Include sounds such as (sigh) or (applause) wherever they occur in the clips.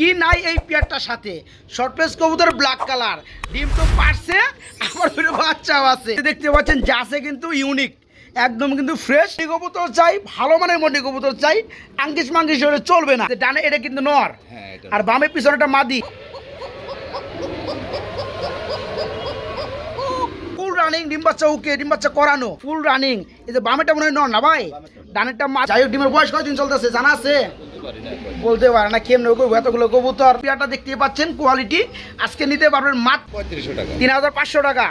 কি নাই এই পেয়ারটার সাথে? শর্ট পেস কবুতর ব্ল্যাক কালার ডিম তো পারছে আমার ফিরে বাচ্চাও আছে। দেখতে পাচ্ছেন জাসে কিন্তু ইউনিক একদম কিন্তু ফ্রেশ কবুতর চাই ভালো মানের মন্ডি কবুতর চাই আঙ্কিস মাঙ্কিস হলে চলবে না। ডানে এটা কিন্তু নর। হ্যাঁ, আর বামে পিছনেটা মাদি। ফুল রানিং ডিম বাচ্চা ওকে ডিম বাচ্চা করানো। ফুল রানিং এই যে বামেটা মনে হয় নর না ভাই? ডানেরটা মা যাই হোক ডিমের বয়স কয়দিন চলতেছে জানা আছে? বলতে পারে না কেমন করব এতগুলো কবুতর। পিয়াটা দেখতে পাচ্ছেন কোয়ালিটি আজকে নিতে পারবেন মাত্র পঁয়ত্রিশশো টাকা। তিন হাজার পাঁচশো টাকা।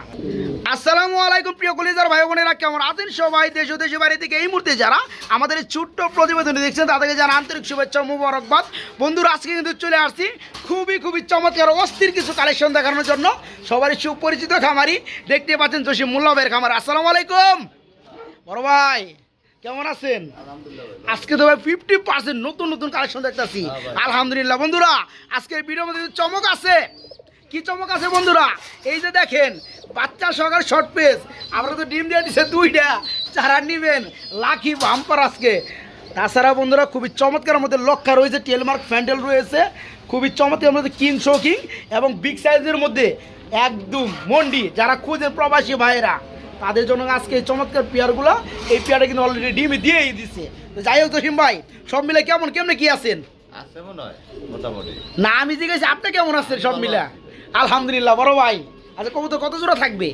আসসালামু আলাইকুম প্রিয় কলিজার ভাই বোনেরা কেমন আছেন সবাই? দেশ ও দেশের বাইরে থেকে এই মুহূর্তে যারা আমাদের এই ছোট্ট প্রতিবেদন দেখছেন তাদেরকে যারা আন্তরিক শুভেচ্ছা ও মুবারকবাদ। বন্ধুরা আজকে কিন্তু চলে আসছি খুবই খুবই চমৎকার অস্থির কিছু কালেকশন দেখানোর জন্য। সবারই সুপরিচিত খামারি দেখতে পাচ্ছেন জসিম মুল্লাবের খামার। আসসালামু আলাইকুম। বড় ভাই। কেমন আছেন? আজকে তো ভাই ফিফটি পার্সেন্ট নতুন নতুন কালেকশন দেখতেছি। আলহামদুলিল্লাহ বন্ধুরা আজকের ভিডিওর মধ্যে চমক আছে। কি চমক আছে বন্ধুরা? এই যে দেখেন বাচ্চা সহকার শর্ট পেস আমরা তো ডিম দিয়ে দিছে দুইটা চারা নিবেন লাকি বাম্পার আজকে। তাছাড়া বন্ধুরা খুবই চমৎকার মধ্যে লক্ষা রয়েছে টেলমার্ক ফ্যান্ডেল রয়েছে। খুবই চমৎকার মধ্যে কিং শোকিং এবং বিগ সাইজের মধ্যে একদম মন্ডি যারা খুঁজে প্রবাসী ভাইয়েরা। তাদের জন্য আজকে এই চমৎকার পেয়ারগুলো এই পেয়ারটা কিন্তু অলরেডি ডিমে দিয়েই দিছে। তো যাই হোক জসিম ভাই সব মিলে কেমন কেমনে কি আছেন? না আমি জিজ্ঞেস আপনি কেমন আছেন সব মিলে? আলহামদুলিল্লাহ বড় ভাই। আচ্ছা কবুতর কত জোড়া থাকবে?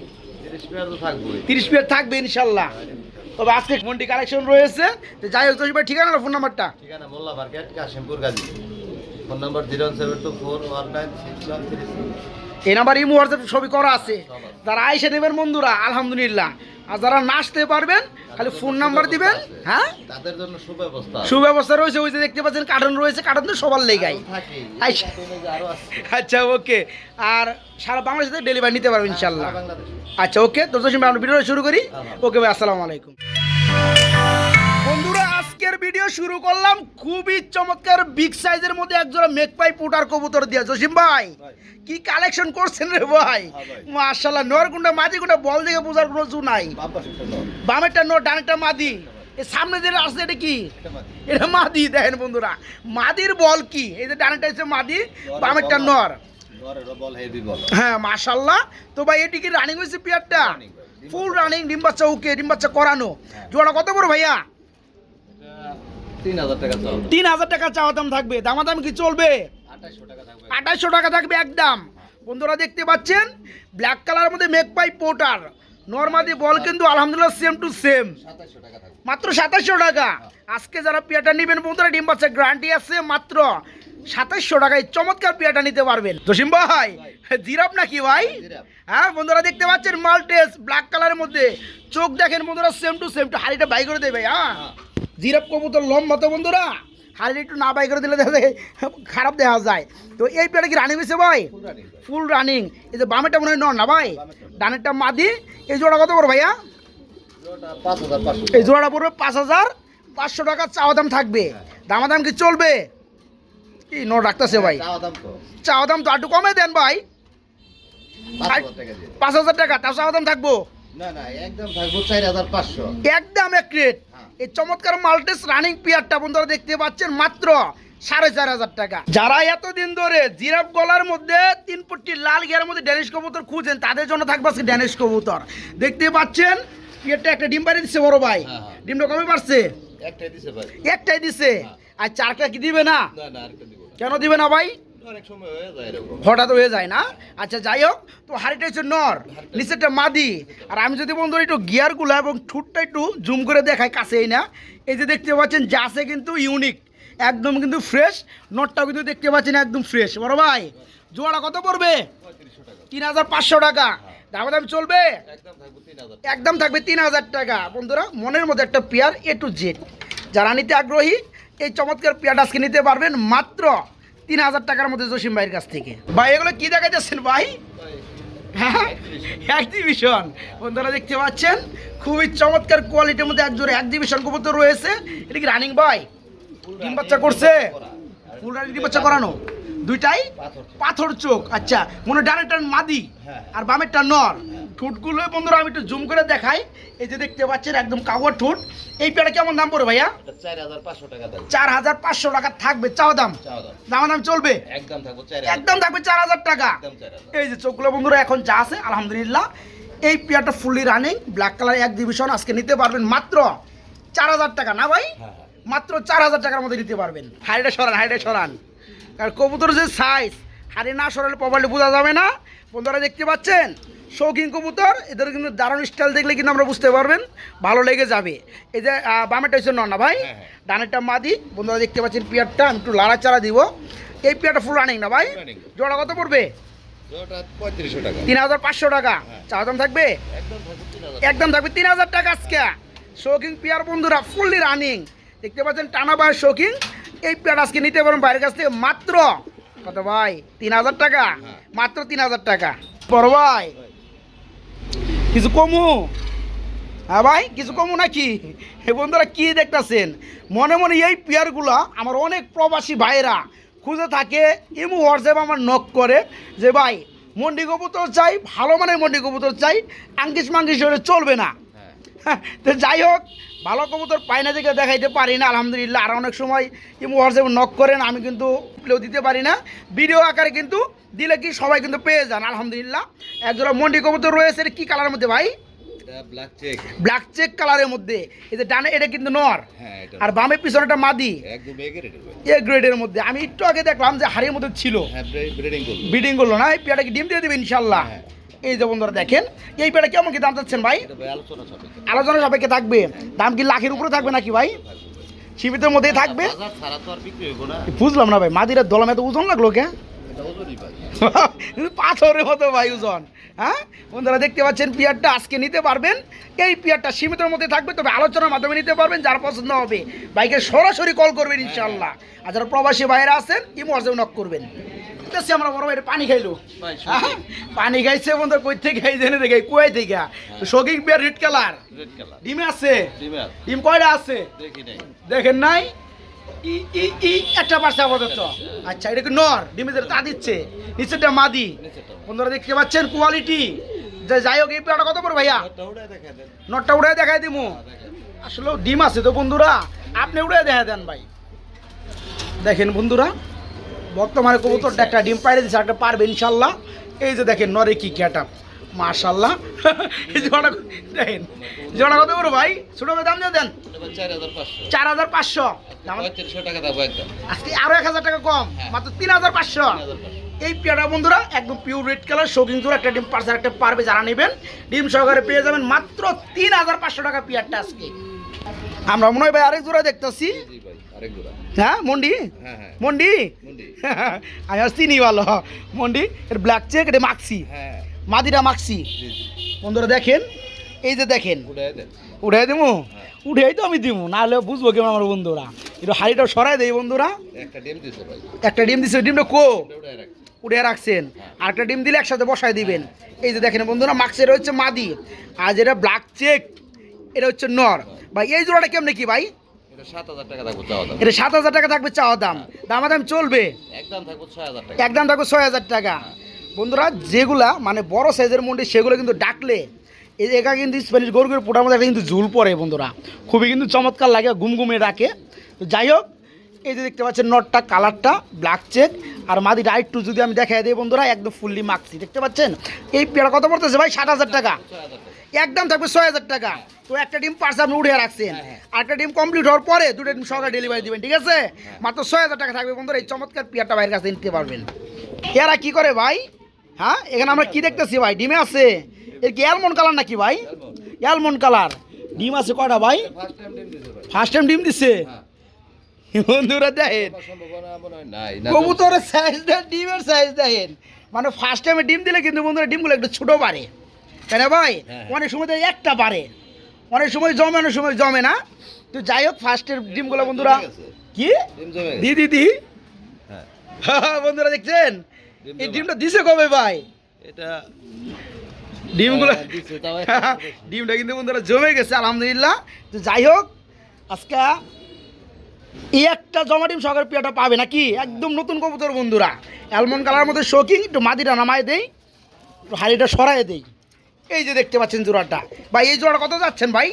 তিরিশ পেয়ার থাকবে ইনশাল্লাহ। তবে আজকে মন্ডি কালেকশন রয়েছে। তো যাই হোক জসিম ভাই ঠিকানা ফোন নাম্বারটা ঠিকানা Molla market Kashimpur Gazi. Phone number zero seven two four one nine six one three এই নাম্বার ইমো হোয়াটসঅ্যাপ ছবি করা আছে। যারা আইসে দেবেন বন্ধুরা আলহামদুলিল্লাহ। আর যারা নাচতে পারবেন খালি ফোন নাম্বার দিবেন হ্যাঁ? তাদের জন্য সুব্যবস্থা সুব্যবস্থা রয়েছে ওই যে দেখতে পাচ্ছেন কার্টন রয়েছে কার্টন তো সবার লেগাই। আচ্ছা। আচ্ছা ওকে। আর সারা বাংলাদেশে ডেলিভারি নিতে পারবেন ইনশাল্লাহ আচ্ছা ওকে। দর্শক আমরা ভিডিও শুরু করি। ওকে ভাই আসসালামু আলাইকুম। শুরু করলাম খুবই চমৎকার বিগ সাইজের মধ্যে একজোড়া মেকপাই পুটার কবুতর দিয়া। জসিম ভাই কি কালেকশন করছেন রে ভাই? মাশাআল্লাহ নরগুন্ডা মাঝিগুন্ডা বল দেখে বোঝার কোনো জু নাই। নর। বামেরটা নোট ডানেরটা মাদি। সামনে যে আসছে এটা কি? এটা মাদি। দেখেন বন্ধুরা। মাদির বল কি? এই যে ডানেরটা হচ্ছে মাদি বামেরটা নর। হ্যাঁ মাশাল্লাহ তো ভাই এটি কি রানিং হয়েছে পেয়ারটা? ফুল রানিং ডিম বাচ্চা ওকে ডিম বাচ্চা করানো। জোড়া কত বড় ভাইয়া? তিন হাজার টাকা চাওয়া দাম। থাকবে। দামাদাম কি চলবে? আঠাশশো টাকা থাকবে। একদম। বন্ধুরা দেখতে পাচ্ছেন ব্ল্যাক কালার মধ্যে মেক পাই পোটার নর্মাদি বল কিন্তু আলহামদুলিল্লাহ সেম টু সেম মাত্র সাতাশশো টাকা। আজকে যারা পিয়াটা নেবেন বন্ধুরা ডিম বাচ্চা গ্যারান্টি আছে মাত্র সাতাশশো টাকায়। চমৎকার পিয়াটা নিতে পারবেন। জসিম ভাই জিরাপ নাকি ভাই? হ্যাঁ বন্ধুরা দেখতে পাচ্ছেন মাল্টেস ব্ল্যাক কালারের মধ্যে। চোখ দেখেন বন্ধুরা সেম টু সেম টু হাড়িটা বাই করে দেবে হ্যাঁ। জিরাপ কবুতর লম্বা তো বন্ধুরা। হাড়ি একটু না বাই করে দিলে দেখা যায় খারাপ দেখা যায়। তো এই পেয়াটা কি রানিং হয়েছে ভাই? ফুল রানিং এই যে বামেরটা মনে হয় না ভাই। ডানেরটা মাদি। এই জোড়া কত বড় ভাইয়া? এই জোড়াটা পড়বে পাঁচ হাজার পাঁচশো টাকা চাওয়া দাম থাকবে। দামা দাম কি চলবে? কি নোট রাখতেছে ভাই? চাওয়া দাম তো। একটু কমে দেন ভাই। পাঁচ হাজার টাকা তাও চাওয়া দাম থাকব। না না একদম হ্যাঁ। এই চমৎকার মাল্টেস রানিং পিয়ারটা বন্ধুরা দেখতে পাচ্ছেন মাত্র সাড়ে চার হাজার টাকা। যারা এতদিন ধরে জিরাফ গলার মধ্যে তিন লাল গিয়ার মধ্যে ড্যানিশ কবুতর খুঁজেন তাদের জন্য থাকবে আজকে ড্যানিশ কবুতর। দেখতে পাচ্ছেন পিয়ারটা একটা ডিম পাড়ি দিচ্ছে বড় ভাই। হ্যাঁ, হ্যাঁ। ডিমটা কমে পারছে একটাই দিছে একটাই দিছে? আর চারটা কি দিব না। কেন দিবে না ভাই? হঠাৎ হয়ে যায় না? আচ্ছা যাই হোক তো হাড়িটা হচ্ছে নর নিচেরটা মাদি। আর আমি যদি বন্ধু একটু গিয়ারগুলো এবং ঠুটটা একটু জুম করে দেখাই কাছেই না এই যে দেখতে পাচ্ছেন জাসে কিন্তু ইউনিক একদম কিন্তু ফ্রেশ নটটাও কিন্তু দেখতে পাচ্ছেন একদম ফ্রেশ। বড় ভাই জোড়া কত পড়বে? তিন হাজার পাঁচশো টাকা। দামা দাম চলবে? একদম থাকব তিন হাজার একদম থাকবে তিন হাজার টাকা। বন্ধুরা মনের মধ্যে একটা পেয়ার এ টু জেড যারা নিতে আগ্রহী এই চমৎকার পেয়ারটা আজকে নিতে পারবেন মাত্র তিন হাজার টাকার মধ্যে জসিম ভাইয়ের কাছ থেকে। ভাই, এগুলো কি দেখা যাচ্ছেন ভাই? হ্যাঁ এক্সিবিশন বন্ধুরা দেখতে পাচ্ছেন, খুবই চমৎকার কোয়ালিটির মধ্যে এক জোরে এক্সিবিশন কবুতর রয়েছে। এটা কি রানিং ভাই? ডিম বাচ্চা করছে? ফুল রানিং ডিম বাচ্চা করানো? দুইটাই পাথর চোখ। আচ্ছা। মনে ডানেরটা মাদি হ্যাঁ। আর বামেরটা নর। ঠুটগুলো বন্ধুরা আমি একটু জুম করে দেখাই। এই যে দেখতে পাচ্ছেন একদম কাগজ ঠুট। এই পেয়ারা কেমন দাম পড়ে ভাইয়া? চার হাজার পাঁচশো টাকা থাকবে চাও দাম? দাম। দাম চলবে? একদম থাকব চার হাজার। টাকা। এই যে চোখগুলো বন্ধুরা এখন যা আছে আলহামদুলিল্লাহ। এই পেয়ারটা ফুললি রানিং ব্ল্যাক কালার এক ডিভিশন আজকে নিতে পারবেন মাত্র চার হাজার টাকা। না ভাই? হ্যাঁ হ্যাঁ। মাত্র চার হাজার টাকার মধ্যে নিতে পারবেন। হাইডে সরান হাইডে সরান কারণ কবুতর যে সাইজ হাড়ি না সরালে প্রপারলি বোঝা যাবে না। বন্ধুরা দেখতে পাচ্ছেন? শৌখিন কবুতর এদের কিন্তু দারুণ স্টাইল দেখলে কিন্তু আমরা বুঝতে পারবেন ভালো লেগে যাবে। এই যে আহ, বামেরটা হচ্ছে না ভাই হ্যাঁ, হ্যাঁ। ডানেরটা মাদি। বন্ধুরা দেখতে পাচ্ছেন পিয়ারটা আমি একটু লাড়া চারা দিব। এই পিয়ারটা ফুল রানিং না ভাই? জোড়া কত পড়বে? তিন হাজার পাঁচশো টাকা। হ্যাঁ। চা দাম থাকবে? একদম থাকবে তিন হাজার। একদম থাকবে তিন হাজার টাকা আজকে। শৌখিন পেয়ার বন্ধুরা ফুললি রানিং দেখতে পাচ্ছেন টানা বায়ের শৌখিন। এই পেয়ার আজকে নিতে পারেন বাইরের কাছ থেকে মাত্র কত ভাই? তিন হাজার টাকা? হ্যাঁ। মাত্র তিন হাজার টাকা। বড় ভাই। কিছু কমু? হ্যাঁ ভাই কিছু কমু নাকি? হে বন্ধুরা কি দেখতেছেন? মনে মনে এই পেয়ারগুলো আমার অনেক প্রবাসী ভাইরা খুঁজে থাকে। ইমু হোয়াটসঅ্যাপ আমার নক করে যে ভাই মন্ডি কবুতর চাই ভালো মানের মন্ডি কবুতর চাই আঙ্কিস মাঙ্কিস হলে চলবে না। হ্যাঁ। (laughs) তো যাই হোক ভালো কবুতর পাই না দেখে দেখাইতে পারি না আলহামদুলিল্লাহ। আর অনেক সময় ইমু হোয়াটসঅ্যাপ নক করেন আমি কিন্তু দিতে পারি না। ভিডিও আকারে কিন্তু দিলে কি সবাই কিন্তু পেয়ে যান আলহামদুলিল্লাহ। একজোড়া মন্ডি কবুতর রয়েছে কি কালারের মধ্যে ভাই? ব্ল্যাক চেক কালারের মধ্যে। এই যে ডানে এটা কিন্তু নর। হ্যাঁ আর বামে পিছনেটা মাদি। এ গ্রেডের মধ্যে। আমি একটু আগে দেখলাম যে হাড়ির মধ্যে ছিল। হ্যাঁ ব্রিডিং করব করল। না এই কি ডিম দিয়ে দেবে ইনশাল্লাহ। হ্যাঁ। এই যে বন্ধুরা দেখেন এই পেয়ারটা কেমন কি দাম চাচ্ছেন ভাই? আলোচনা সাপেক্ষে। থাকবে। দাম কি লাখের উপরে থাকবে নাকি ভাই। সীমিতের মধ্যেই থাকবে? বুঝলাম না ভাই মাদিরা দলমে তো ওজন লাগল কে? (laughs) পাথরের মতো ভাই ওজন হ্যাঁ? বন্ধুরা দেখতে পাচ্ছেন পিয়ারটা আজকে নিতে পারবেন। এই পিয়ারটা সীমিতের মধ্যে থাকবে তবে আলোচনার মাধ্যমে নিতে পারবেন যার পছন্দ হবে। বাইকে সরাসরি কল করবেন ইনশাল্লাহ আর যারা প্রবাসী বাইরে আছেন ইমো নক করবেন। দেখছি আমরা বড় ভাই পানি খাইলো। হ্যাঁ? পানি খাইছে বন্ধু কই থেকে খাই জেনে দেখে কুয়াই থেকে। তো শোকিং বিয়ার রেড কালার রেড ডিমে আছে? ডিম কয়টা আছে? দেখেন নাই? ই ই ই একটা আপাতত। আচ্ছা এটা কি নর? তা দিচ্ছে। নিচেরটা মাদি। বন্ধুরা দেখতে পাচ্ছেন কোয়ালিটি যে যাই হোক এই কত পড়ে ভাইয়া? ওটা উড়ায় নটটা উড়ে দেখাই দিমু। আসলে ডিম আছে তো বন্ধুরা। আপনি উড়ে দেখা দেন ভাই। দেখেন বন্ধুরা বর্তমানে কবুতরটা একটা ডিম পাইরে দিচ্ছে একটা পারবে ইনশাল্লাহ। এই যে দেখেন নরে কি ক্যাট আপ মাশাল্লাহ। (laughs) এই জোড়া দেখেন জোড়া কত বড় ভাই? ছোট ভাই দাম দিয়ে দেন। চার হাজার পাঁচশো। আজকে আরও এক হাজার টাকা কম হ্যাঁ। মাত্র তিন হাজার পাঁচশো। এই পেয়ারা বন্ধুরা একদম পিওর রেড কালার শৌখিন জোর একটা ডিম পার্সেল একটা পারবে যারা নেবেন ডিম সহকারে পেয়ে যাবেন মাত্র তিন হাজার পাঁচশো টাকা পেয়ারটা আজকে। আমরা মনে হয় ভাই আরেক জোড়া দেখতেছি। জোড়া হ্যাঁ মন্ডি? হ্যাঁ হ্যাঁ। মন্ডি? (laughs) আমি আর চিনি ভালো। মন্ডি এটা ব্ল্যাক চেক এটা মাক্সি মাদিরা মাক্সি বন্ধুরা দেখেন এই যে দেখেন। উঠাই দেবো হ্যাঁ। উঠাই তো আমি দিব নাহলে বুঝব কেমন আমার বন্ধুরা। একটু হাড়িটা সরাই দেই বন্ধুরা। একটা ডিম দিছে ডিমটা কো? এটা উঠে রাখছেন। আর একটা ডিম দিলে একসাথে বসায় দিবেন। এই যে দেখেন বন্ধুরা মাক্সের হচ্ছে মাদি। আর যেটা ব্ল্যাক চেক এটা হচ্ছে নর। ভাই এই জোড়াটা কেমনে কি ভাই? এটা সাত হাজার টাকা থাকব চাওয়া দাম। এটা সাত হাজার টাকা থাকবে চাওয়া দাম। দামাদাম চলবে? একদম থাকব ছয় হাজার টাকা। একদম থাকবে ছয় হাজার টাকা। বন্ধুরা যেগুলা মানে বড় সাইজের মন্ডি সেগুলো কিন্তু ডাকলে এই একা কিন্তু স্প্যানিশ গরুর পোটার মধ্যে একটা কিন্তু ঝুল পড়ে বন্ধুরা। খুবই কিন্তু চমৎকার লাগে ঘুমঘুমে রাখে তো যাই হোক এই যে দেখতে পাচ্ছেন নটটা কালারটা ব্ল্যাক চেক আর মাদি রাইট টু যদি আমি দেখাই দিই বন্ধুরা একদম ফুললি মাখছি দেখতে পাচ্ছেন? এই পেয়ারা কত পড়তেছে ভাই? ষাট হাজার টাকা। একদম থাকবে ছয় হাজার টাকা। তো একটা ডিম পার্সে আপনি উঠে রাখছেন। আর একটা ডিম কমপ্লিট হওয়ার পরে দুটো ডিম সকালে ডেলিভারি দিবেন ঠিক আছে? মাত্র ছয় হাজার টাকা থাকবে বন্ধুরা এই চমৎকার পিয়ারটা বাইরের কাছে নিতে পারবেন। এরা কি করে ভাই? হ্যাঁ এখানে আমরা কি দেখতেছি ভাই? ডিমে আছে এর কি অ্যালমন্ড কালার নাকি ভাই? অ্যালমন্ড কালার ডিম আছে কয়টা ভাই? ফার্স্ট টাইম ডিম দিছে ভাই। ফার্স্ট টাইম ডিম দিছে? হ্যাঁ। বন্ধুরা দেখেন। হয় কবুতরের সাইজ দেন ডিমের সাইজ দেখেন। মানে ফার্স্ট টাইমে ডিম দিলে কিন্তু বন্ধুরা ডিমগুলো একটু ছোটো পারে তাই না ভাই? হ্যাঁ। অনেক সময় তো একটা পারে। অনেক সময় জমে অনেক সময় জমে না। তো যাই হোক ফার্স্টের ডিমগুলো বন্ধুরা জমে গেছে। কি দি দি দি। হ্যাঁ। বন্ধুরা দেখছেন? এই ডিমটা দিছে কবে ভাই? এটা ডিমগুলো হ্যাঁ। ডিমটা কিন্তু বন্ধুরা জমে গেছে আলহামদুলিল্লাহ। তো যাই হোক আজকে এই একটা জমা ডিম সকাল পিয়াটা পাবে নাকি? একদম নতুন কবুতর বন্ধুরা। অ্যালমন্ড কালার মধ্যে শোকিং একটু মাদিটা নামায় দেই একটু হাড়িটা সরাই দেই। এই যে দেখতে পাচ্ছেন জোড়াটা। ভাই এই জোড়া কত যাচ্ছেন ভাই?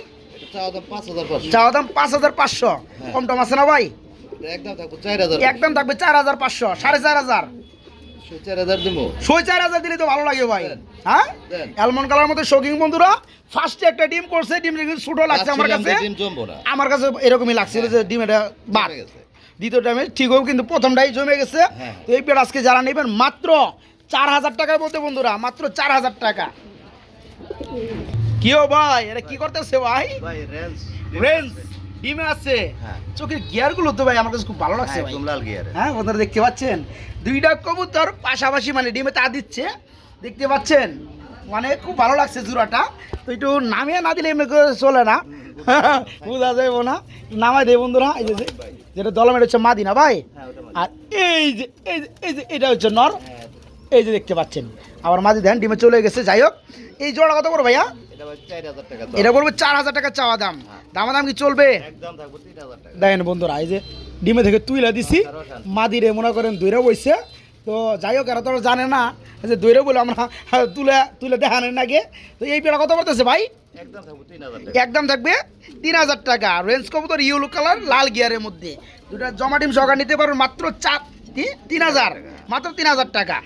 চাওয়া দাম পাঁচ হাজার পাঁচশো। হ্যাঁ। কম টম আছে না ভাই? একদম থাকব চার হাজার। পাঁচশো সাড়ে চার হাজার। চার হাজার দেবো ছয় চার হাজার দিলে তো ভালো লাগে ভাই। হ্যাঁ? দেন। কালার মধ্যে শৌকিং বন্ধুরা ফার্স্টে একটা ডিম করছে ডিম কিন্তু ছোটো লাগছে আমার কাছে। আমার কাছে এরকমই লাগছিল যে ডিম এটা। দ্বিতীয় টাইমে ঠিকও কিন্তু প্রথমটাই জমে গেছে। হ্যাঁ। তো এই পেট আজকে যারা নেবেন মাত্র চার হাজার টাকায় বলতে বন্ধুরা মাত্র চার হাজার টাকা। কি ও ভাই? এটা কি করতেছে ভাই? ভাই রেঞ্জ রেঞ্জ ডিমে আছে। হ্যাঁ। চোখের গিয়ারগুলো তো ভাই আমার কাছে খুব ভালো লাগছে ভাই। একদম লাল গিয়ারে। হ্যাঁ বন্ধুরা দেখতে পাচ্ছেন? দুইটা কবুতর পাশাপাশি মানে ডিমে তা দিচ্ছে। দেখতে পাচ্ছেন? মানে খুব ভালো লাগছে জোড়াটা। তো একটু নামিয়ে না দিলে এমনি করে চলে না। (laughs) বোঝা যাবে না নামাই দেয় বন্ধুরা এই যে যেটা দলমেট হচ্ছে মাদি না ভাই। হ্যাঁ আর এই যে এই যে এই যে এটা হচ্ছে নর। হ্যাঁ এই যে দেখতে পাচ্ছেন আবার মাঝে দেন ডিমে চলে গেছে যাই হোক। এই জোড়া কত করে ভাইয়া? এটা ভাই চার হাজার টাকা চাওয়া দাম। দামা দাম কি চলবে? দেখেন বন্ধুরা এই যে ডিমে থেকে তুইলা দিছি মাদিরে মনে করেন দৈরা বইছে। তো যাই হোক এরা তো জানে না যে দৈরা বলে আমরা তুলে তুলে দেখানোর নাকি তো এই পেড়া কত বলতেছে ভাই? একদম থাকব তিন হাজার টাকা। রেঞ্জ কবুতর ইউলো কালার লাল গিয়ারের মধ্যে। দুটা জমা ডিম সহকার নিতে পারবেন মাত্র চার? তিন হাজার মাত্র তিন হাজার টাকা।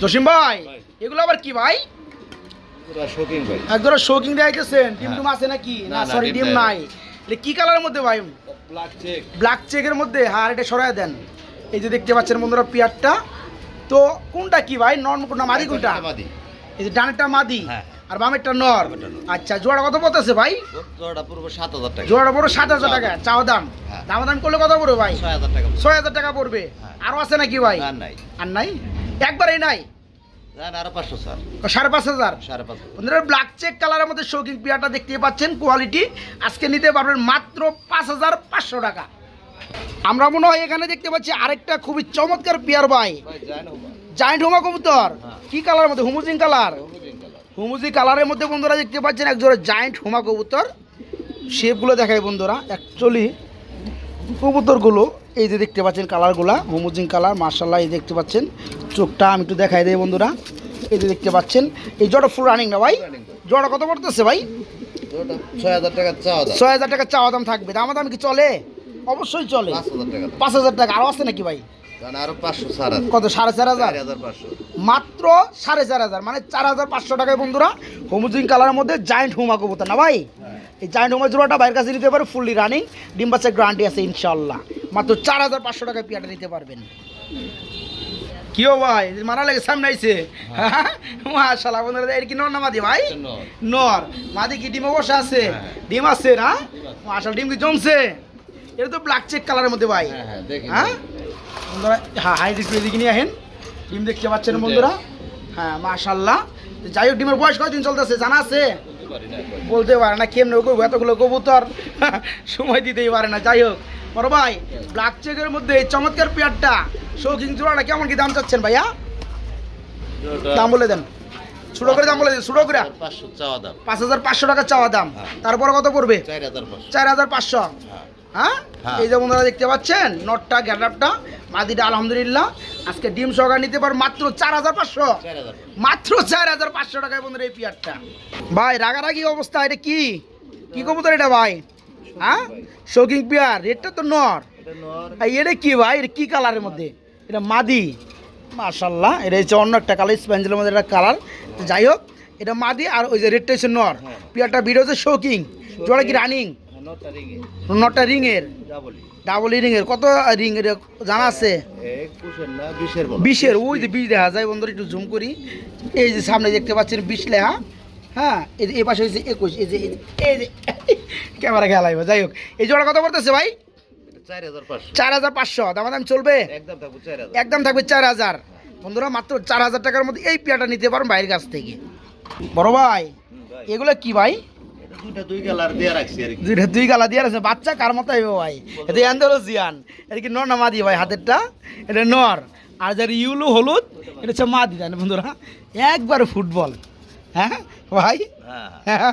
জসিম ভাই এগুলো আবার কি ভাই? একদম শৌকিং দেওয়া গেছেন ডিম। টুম আছে নাকি? না সরি ডিম নাই। এটা কি কালারের মধ্যে ভাই? ব্ল্যাক চেক ব্ল্যাক চেকের মধ্যে? হ্যাঁ এটা সরাই দেন। এই যে দেখতে পাচ্ছেন বন্ধুরা পিয়ারটা। তো কোনটা কি ভাই? নন কোনটা মাদি কোনটা? এই যে ডানেরটা মাদি। হ্যাঁ। আর বামেরটা নর। আচ্ছা জোড়া কত বলতেছে ভাই? জোড়াটা পুরো সাত হাজার টাকা। জোড়া বড় সাত হাজার টাকা। চাওয়া দাম। হ্যাঁ। দাম। দাম করলে কত পড়বে ভাই? ছয় হাজার টাকা ছয় হাজার টাকা পড়বে। হ্যাঁ। আরও আছে নাকি ভাই? আর নাই। আর নাই? একবারেই নাই? সাড়ে পাঁচ হাজার? বন্ধুরা ব্ল্যাক চেক কালারের মধ্যে শৌকিং দেখতে পাচ্ছেন কোয়ালিটি আজকে নিতে পারবেন মাত্র পাঁচ হাজার পাঁচশো টাকা। আমরা মনে হয় এখানে দেখতে পাচ্ছি আরেকটা খুবই চমৎকার পিয়ার ভাই। জায়েন্ট হোমা। কবুতর। হ্যাঁ। কি কালারের মধ্যে? হুমুজিং কালার হোমিদিন কালার হুমুজি কালারের মধ্যে বন্ধুরা দেখতে পাচ্ছেন একজোড়া জায়েন্ট হোমা কবুতর। শেপগুলো দেখায় বন্ধুরা অ্যাকচুয়ালি কবুতরগুলো এই যে দেখতে পাচ্ছেন কালারগুলা হুমুজিং কালার মার্শাল্লাহ এই দেখতে পাচ্ছেন চোখটা আমি একটু দেখাই দেয় বন্ধুরা। এই যে দেখতে পাচ্ছেন এই জোড়া ফুল রানিং না ভাই। জোড়া কত পড়তেছে ভাই? ছয় হাজার টাকা চাওয়া দাম ছয় হাজার টাকা চাওয়া দাম থাকবে। দাম দাম কি চলে? অবশ্যই চলে। পাঁচ হাজার টাকা আরও আছে নাকি ভাই? কত সাড়ে চার হাজার? মাত্র সাড়ে চার হাজার। মানে চার হাজার পাঁচশো টাকায় বন্ধুরা হোমুজিং কালারের মধ্যে জায়েন্ট হুমা কবুতর না ভাই? এই জায়েন্ট হুমা জোড়াটা বাইরের কাছে নিতে পারে ফুললি রানিং ডিম বাচ্চার গ্যারান্টি আছে ইনশাল্লাহ মাত্র চার হাজার পাঁচশো টাকায় পিয়াটা নিতে পারবেন। কিও ভাই মারা লাগে সামনে আইছে। হ্যাঁ। বন্ধুরা এর কি নর না মাদি ভাই? নর। মাদি কি ডিমে বসে আছে? হ্যাঁ। ডিম আছে না? মাশাল ডিম কি জমছে? এটা তো ব্ল্যাক চেক কালারের মধ্যে ভাই। হ্যাঁ হ্যাঁ হ্যাঁ? বন্ধুরা হ্যাঁ হাইট একটু এদিকে নিয়ে আহেন ডিম দেখতে পাচ্ছেন বন্ধুরা। হ্যাঁ মাশাল্লাহ যাই হোক ডিমের বয়স কতদিন চলতেছে জানা আছে? বলতে পারে না কেমন এতগুলো কবুতর (laughs) সময় দিতেই পারে না। যাই হোক বড় ভাই ব্ল্যাক চেকের মধ্যে এই চমৎকার পেয়ারটা শৌখিন জোড়াটা কেমন কি দাম চাচ্ছেন ভাইয়া? দাম বলে দেন। ছোটো করে দাম বলে দেন ছোটো করে। পাঁচশো চাওয়া দাম। পাঁচ হাজার পাঁচশো টাকা চাওয়া দাম। তারপরে কত পড়বে? চার হাজার পাঁচশো। চার হাজার পাঁচশো। হ্যাঁ। এই যে বন্ধুরা দেখতে পাচ্ছেন নটটা গ্যাডাপটা মাদিটা আলহামদুলিল্লাহ। আজকে ডিম সহকারে নিতে পার মাত্র চার হাজার পাঁচশো। মাত্র চার হাজার পাঁচশো টাকায় বন্ধুরা এই পিয়ারটা। ভাই রাগারাগি অবস্থা এটা কি? কি কবুতর এটা ভাই? হ্যাঁ? শৌকিং পিয়ার রেটটা তো নর। এটা কি ভাই? এটা কি কালারের মধ্যে? এটা মাদি। মাশাল্লাহ এটা হচ্ছে অন্য একটা কালার স্পেঞ্জেলের মধ্যে একটা কালার। যাই হোক এটা মাদি আর ওই যে রেডটা হচ্ছে নর। হ্যাঁ। পিয়ারটা ভিডিও হচ্ছে শৌকিং জোড়া কি রানিং রিঙে রিংয়ের ডাবলি ডাবল রিং এর কত রিং এর জানা আছে? বিশের ওই যে বিশ দেখা যায় বন্ধুরা একটু জুম করি। এই যে সামনে দেখতে পাচ্ছেন বিশ লেহা হ্যাঁ এই যে এই পাশে হয়েছে একুশ এই যে এই যে- (laughs) ক্যামেরা খেলাইব যাই হোক। এই জোড়া কত পড়তেছে ভাই? চার হাজার পাঁচশো। দাম দাম চলবে? একদম থাকব চার হাজার। বন্ধুরা মাত্র চার হাজার টাকার মধ্যে এই পেয়াটা নিতে পারেন বাইরের কাছ থেকে। বড় ভাই। এগুলো কি ভাই? দুইটা দুই কালার দিয়ে রাখছি আর কি। দুইটা দুই গালা দিয়ে আছে বাচ্চা কার মতো ভাই? এটা কি নর না মাদি ভাই হাতেরটা? এটা নর। আর যার ইউলো হলুদ এটা হচ্ছে মাদি জানে বন্ধুরা? একবার ফুটবল। হ্যাঁ? ভাই? হ্যাঁ।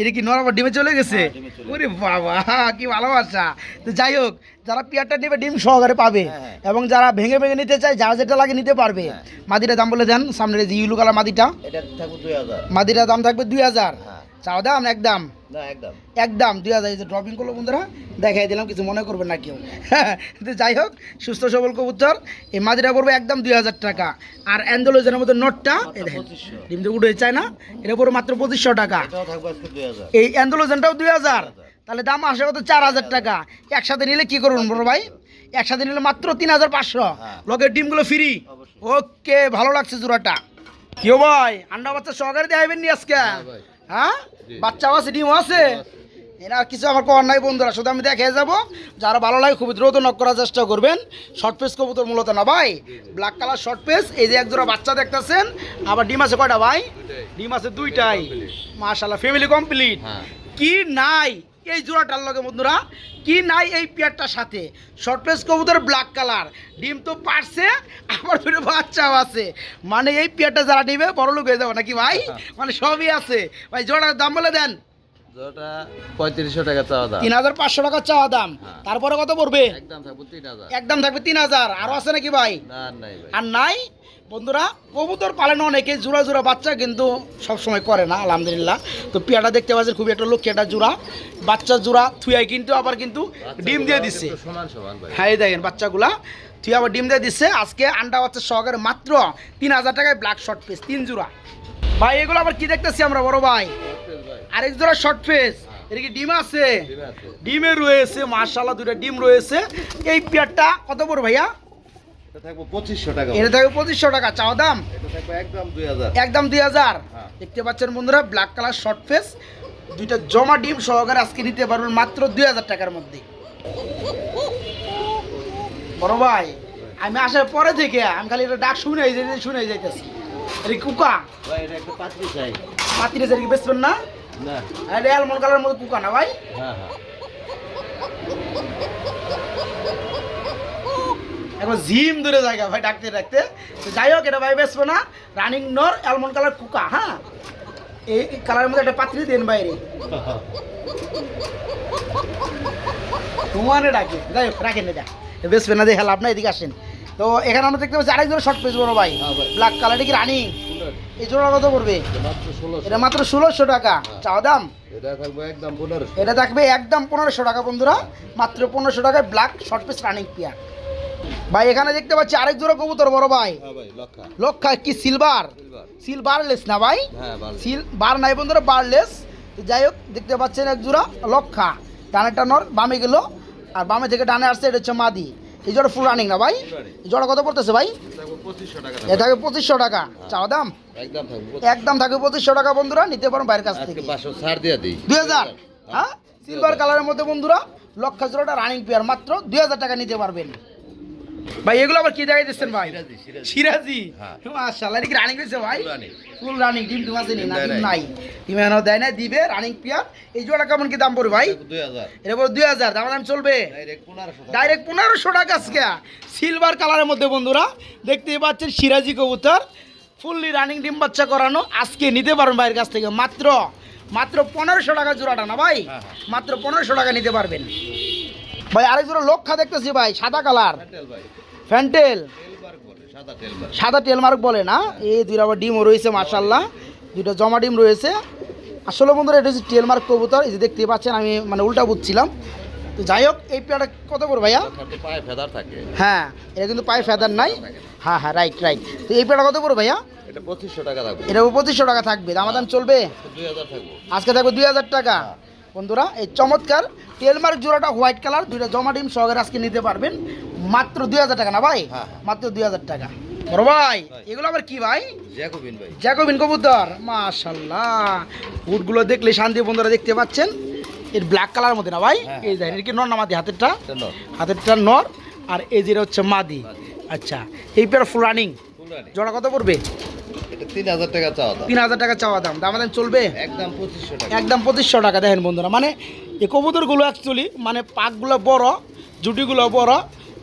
এটা কি নরমাল ডিমে চলে গেছে? হ্যাঁ, ওরে বাবা কি ভালোবাসা। তো যাই হোক যারা পেয়ারটা নেবে ডিম সহকারে পাবে। হ্যাঁ, হ্যাঁ। এবং যারা ভেঙে ভেঙে নিতে চায় যারা যেটা লাগে নিতে পারবে। হ্যাঁ। মাদিটা দাম বলে দেন সামনের এই যে ইউলু কালার মাদিটা। মাদিটার দাম থাকবে দুই হাজার। হ্যাঁ। চাও দাম একদম। একদম। একদম দুই হাজার এই যে ড্রপিং করল বন্ধুরা দেখাই দিলাম কিছু মনে করবেন না কেউ। (laughs) যাই হোক সুস্থ সবল কবুতর এই মাদিরা পড়বে একদম দুই হাজার টাকা। আর অ্যান্ডোলজের মধ্যে নোটটা এই দেখেন ডিম তো উঠে চায় না এটা পড়বে মাত্র পঁচিশশো টাকা। এই অ্যান্ডোলোজেনটাও দুই হাজার। তাহলে দাম আসে কত? চার হাজার টাকা। একসাথে নিলে কি করুন বড় ভাই? একসাথে নিলে মাত্র তিন হাজার পাঁচশো। হ্যাঁ। লগের ডিমগুলো ফ্রি। ওকে ভালো লাগছে জোড়াটা। কেউ ভাই আন্ডা বাচ্চা সহকারে দেখাবেন নি আজকে? হ্যাঁ। বাচ্চাও আছে ডিমও আছে। এরা আর কিছু আমার করার নাই বন্ধুরা শুধু আমি দেখে যাব। যারা ভালো লাগে খুবই দ্রুত নক করার চেষ্টা করবেন। শর্ট পেস কবুতর মূলত না ভাই। ব্ল্যাক কালার শর্ট পেস এই যে এক জোড়া বাচ্চা দেখতেছেন। আবার ডিম আছে কয়টা ভাই? ডিম আছে দুইটাই। মাশাল্লাহ ফ্যামিলি কমপ্লিট কি নাই? এই জোড়াটার লগে বন্ধুরা কি নাই এই পেয়ারটার সাথে? শর্ট পেস কবুতর ব্ল্যাক কালার ডিম তো পারছে আমার দুটো বাচ্চাও আছে। মানে এই পেয়ারটা যারা নিবে বড় লোক হয়ে যাবে নাকি ভাই? মানে সবই আছে। ভাই জোড়ার দাম বলে দেন। পঁয়ত্রিশশো টাকা চাওয়া দাম। তিন হাজার পাঁচশো টাকা চাওয়া দাম। হ্যাঁ। তারপরে কত পড়বে? একদম থাকবে তিন হাজার। একদম থাকবে তিন হাজার। আরও আছে নাকি আর ভাই। আর নাই? বন্ধুরা কবুতর পালেন অনেকে জোড়া জোড়া বাচ্চা কিন্তু সব সময় করে না আলহামদুলিল্লাহ। তো পেয়াটা দেখতে পাচ্ছেন খুবই একটা লক্ষ্য একটা জোড়া। বাচ্চা জোড়া থুয়াই কিন্তু আবার কিন্তু ডিম দিয়ে দিচ্ছে হ্যাঁ এই দেখেন বাচ্চাগুলা। তুই আবার ডিম দিয়ে দিচ্ছে আজকে আন্ডা বাচ্চা সহকারে মাত্র তিন হাজার টাকায় ব্ল্যাক শর্ট পিস তিন জোড়া। ভাই এগুলো আবার কি দেখতেছি আমরা বড় ভাই? আরেক জোড়া শর্ট ফেস এর কি ডিম আছে? ডিমে রয়েছে মার্শাল্লাহ দুটো ডিম রয়েছে। এই পেয়ারটা কত বড় ভাইয়া? এটা থাকবে পঁচিশশো টাকা চাওয়া দাম? একদম দুই হাজার। হ্যাঁ। দেখতে পাচ্ছেন বন্ধুরা ব্ল্যাক কালার শর্ট ফেস দুইটা জমা ডিম সহকারে আজকে নিতে পারবেন মাত্র দুই হাজার টাকার মধ্যে। বড় ভাই আমি আসার পরে থেকে আমি খালি এটা ডাক শুনে শুনে যাইতেছি। আরে কুকা পাত্রি চাই। কি বেচবেন না? এটা অ্যালমন্ড কালার কুকা না ভাই? হ্যাঁ হ্যাঁ। এখন জিম ধরে জায়গা ভাই ডাকতে ডাকতে। তো যাই হোক এটা ভাই বেচবো না। রানিং নর অ্যালমন্ড কালার কুকা হ্যাঁ? এই কালারের মধ্যে একটা পাত্রি দেন বাইরে। তোমারে ডাকে। যাই হোক রাখেন এটা। বেচবে না দেখে লাভ না এদিকে আসেন। তো এখানে আমরা দেখতে পাচ্ছি আরেক জোড়া শর্ট পেজ বড় ভাই। হ্যাঁ ব্ল্যাক কালার কি রানিং এই জোড়া কত পড়বে? এটা মাত্র ষোলোশো। টাকা। চাওয়া দাম? এটা থাকবে একদম পনেরোশো। এটা থাকবে একদম পনেরোশো টাকা বন্ধুরা। মাত্র পনেরোশো টাকায় black short piece running pair ভাই এখানে দেখতে পাচ্ছি আরেক জোড়া কবুতর বড় ভাই। হ্যাঁ লক্ষা। কি সিলভার সিলভার সিলভারলেস না ভাই? হ্যাঁ বার নাই বন্ধুরা বারলেস যাই হোক দেখতে পাচ্ছেন এক জোড়া লক্ষা। ডানেরটা নর বামে গেল। আর বামে থেকে ডানে আসছে এটা হচ্ছে মাদি। এই জোড়া ফুল রানিং না ভাই? এই জোড়া কত পড়তেছে ভাই? থাকবে পঁচিশশো টাকা এ থাকে পঁচিশশো টাকা। চাওয়া দাম? একদম থাকে পঁচিশশো। টাকা বন্ধুরা নিতে পারেন বাইরের কাছ থেকে। দুই। হাজার। হ্যাঁ? সিলভার কালারের মধ্যে বন্ধুরা লক্ষা জোড়াটা রানিং পেয়ার মাত্র দুই হাজার টাকা নিতে পারবেন। ভাই এগুলো আবার কি দেখাই দিচ্ছেন ভাই? সিরাজি, হ্যাঁ। মাশাআল্লাহ কি রানিং হয়েছে ভাই। ফুল রানিং ডিম ডিম আছে না? ডিম নাই। ডিম এখনও দেয় না দিবে। রানিং পেয়ার এই জোড়া কেমন কি দাম পড়বে ভাই? থাকবে দুই হাজার। এটা পড়বে দুই হাজার। দাম দাম চলবে? ডাইরেক্ট পনেরোশো টাকা। ডাইরেক্ট পনেরোশো টাকা আজকে। সিলভার কালারের মধ্যে বন্ধুরা দেখতেই পাচ্ছেন সিরাজি কবুতর। ফুললি রানিং ডিম বাচ্চা করানো আজকে নিতে পারবেন ভাইয়ের কাছ থেকে। মাত্র মাত্র পনেরোশো টাকা জোড়াটা না ভাই? হ্যাঁ, হ্যাঁ। মাত্র পনেরোশো টাকা নিতে পারবেন। ভাই আরেক জোড়া লক্ষা দেখতেছি ভাই সাদা কালার। ফ্যান্টেল সাদা টেলমার্ক বলে না? এই দুইটা আবার ডিমও রয়েছে মার্শাল্লাহ দুইটা জমা ডিম রয়েছে। আসলে বন্ধুরা এটা হচ্ছে টেলমার্ক কবুতর এই যে দেখতে পাচ্ছেন আমি মানে উল্টা বুঝছিলাম। তো যাই হোক এই পেয়ারটা কত করে ভাইয়া? পায়ে ফেদার থাকে। হ্যাঁ এটা কিন্তু পায়ে ফেদার নাই। হ্যাঁ হ্যাঁ রাইট রাইট তো এই পেয়ারটা কত করে ভাইয়া? এটা পঁচিশশো টাকা থাকবে। এটা পঁচিশশো টাকা থাকবে। দামাদাম চলবে? দুই আজকে থাকবে দুই হাজার টাকা। বন্ধুরা এই চমৎকার টেলমার্ক জোড়াটা হোয়াইট কালার দুইটা জমা ডিম সহকারে আজকে নিতে পারবেন। মাত্র দুই হাজার টাকা না ভাই? হ্যাঁ। মাত্র দুই হাজার টাকা। বড় ভাই। এগুলো আবার কি ভাই? জ্যাকোবিন ভাই। জ্যাকোবিন কবুতর। মাশাল্লাহ। উটগুলো দেখলে শান্তি বন্ধুরা দেখতে পাচ্ছেন। এর ব্ল্যাক কালার মধ্যে না ভাই? হ্যাঁ। এই এর কি নর না মাদি? হাতেরটা? হাতেরটা নর। আর এই যেটা হচ্ছে মাদি। মাদি। আচ্ছা এই পেয়ার ফুল রানিং জোড়া কত পড়বে? এটা তিন হাজার টাকা চাওয়া দাম। তিন হাজার টাকা চাওয়া দাম। দাম দাম চলবে? একদম পঁচিশশো টাকা। একদম পঁচিশশো টাকা দেখেন বন্ধুরা। মানে এই কবুতরগুলো অ্যাকচুয়ালি মানে পাকগুলো বড় জুটিগুলো বড়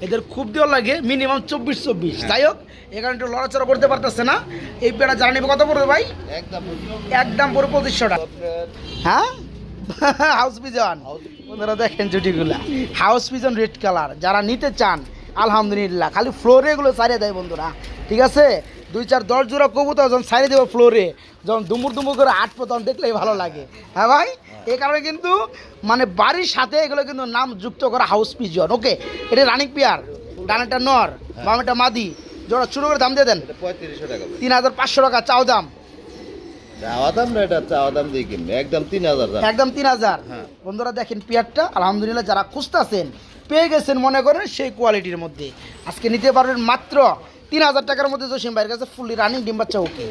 এদের খুব দেওয়া লাগে মিনিমাম চব্বিশ চব্বিশ। যাই হোক এখানে একটু লড়াচড়া করতে পারতেছে না। এই যারা নেবে কত পড়বে ভাই? একদম একদম পুরো পঁচিশশো টাকা। হ্যাঁ? (laughs) হাউস পিজন বন্ধুরা দেখেন জুটিগুলা। হাউস পিজন রেড কালার যারা নিতে চান আলহামদুলিল্লাহ। খালি ফ্লোরে এগুলো সারিয়ে দেয় বন্ধুরা। ঠিক আছে? দুই চার দশ জোড়া কবুতর যখন সারিয়ে দেবো ফ্লোরে যখন দুমুর দুমুর করে আটপো তখন দেখলেই ভালো লাগে। হ্যাঁ ভাই? এই কারণে কিন্তু মানে বাড়ির সাথে এগুলো কিন্তু নাম যুক্ত করা হাউস পিজন ওকে এটা রানিং পিয়ার ডানাটা নর বামেটা মাদি। জোড়া শুরু করে দাম দিয়ে দেন। পঁয়ত্রিশশো টাকা তিন হাজার পাঁচশো টাকা চাও দাম। চাওয়া দাম না এটা? চাওয়া দাম দিয়ে কিনবে? একদম তিন হাজার একদম তিন হাজার। হ্যাঁ। বন্ধুরা দেখেন পেয়ারটা আলহামদুলিল্লাহ যারা খুঁজতেছেন পেয়ে গেছেন মনে করেন সেই কোয়ালিটির মধ্যে। আজকে নিতে পারবেন মাত্র তিন হাজার টাকার মধ্যে জসিম ভাইয়ের কাছে ফুলি রানিং ডিম বাচ্চা ওকে